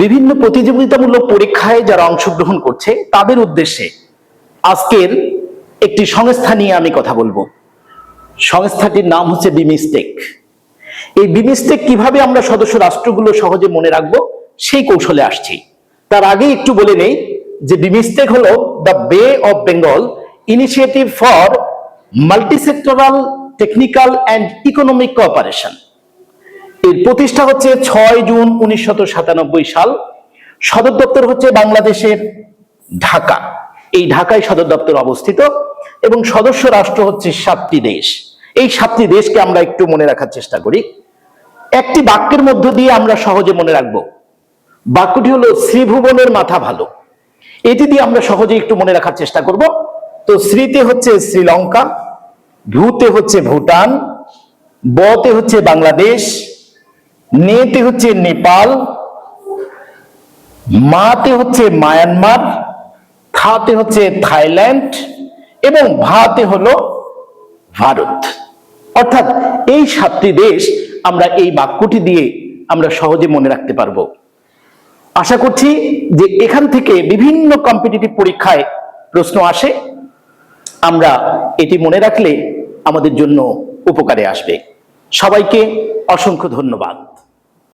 বিভিন্ন প্রতিযোগিতামূলক পরীক্ষায় যারা অংশগ্রহণ করছে, তাদের উদ্দেশ্যে আজকের একটি সংস্থা নিয়ে আমি কথা বলব। সংস্থাটির নাম হচ্ছে বিমিস্টেক। এই বিমিস্টেক কীভাবে আমরা সদস্য রাষ্ট্রগুলো সহজে মনে রাখব, সেই কৌশলে আসছি। তার আগে একটু বলে নেই যে বিমিস্টেক হলো the bay of Bengal initiative for multisectoral technical and economic cooperation. এর প্রতিষ্ঠা হচ্ছে ছয় জুন সাতানব্বই সাল। সদর দপ্তর হচ্ছে বাংলাদেশের ঢাকা। এই ঢাকায় সদর দপ্তর অবস্থিত এবং সদস্য রাষ্ট্র হচ্ছে সাতটি দেশ। এই সাতটি দেশকে আমরা একটু মনে রাখার চেষ্টা করি। একটি বাক্যের মধ্য দিয়ে আমরা সহজে মনে রাখব। বাক্যটি হলো, শ্রীভুবনের মাথা ভালো। এটি দিয়ে আমরা সহজে একটু মনে রাখার চেষ্টা করব। তো শ্রীতে হচ্ছে শ্রীলঙ্কা, ভূতে হচ্ছে ভুটান, বতে হচ্ছে বাংলাদেশ নেতে হচ্ছে নেপাল, মাতে হচ্ছে মায়ানমার, খাতে হচ্ছে থাইল্যান্ড এবং ভাতে হলো ভারত। অর্থাৎ এই সাতটি দেশ আমরা এই বাক্যটি দিয়ে আমরা সহজে মনে রাখতে পারব। আশা করছি যে এখান থেকে বিভিন্ন কম্পিটিটিভ পরীক্ষায় প্রশ্ন আসে। আমরা এটি মনে রাখলে আমাদের জন্য উপকারে আসবে। সবাইকে অসংখ্য ধন্যবাদ।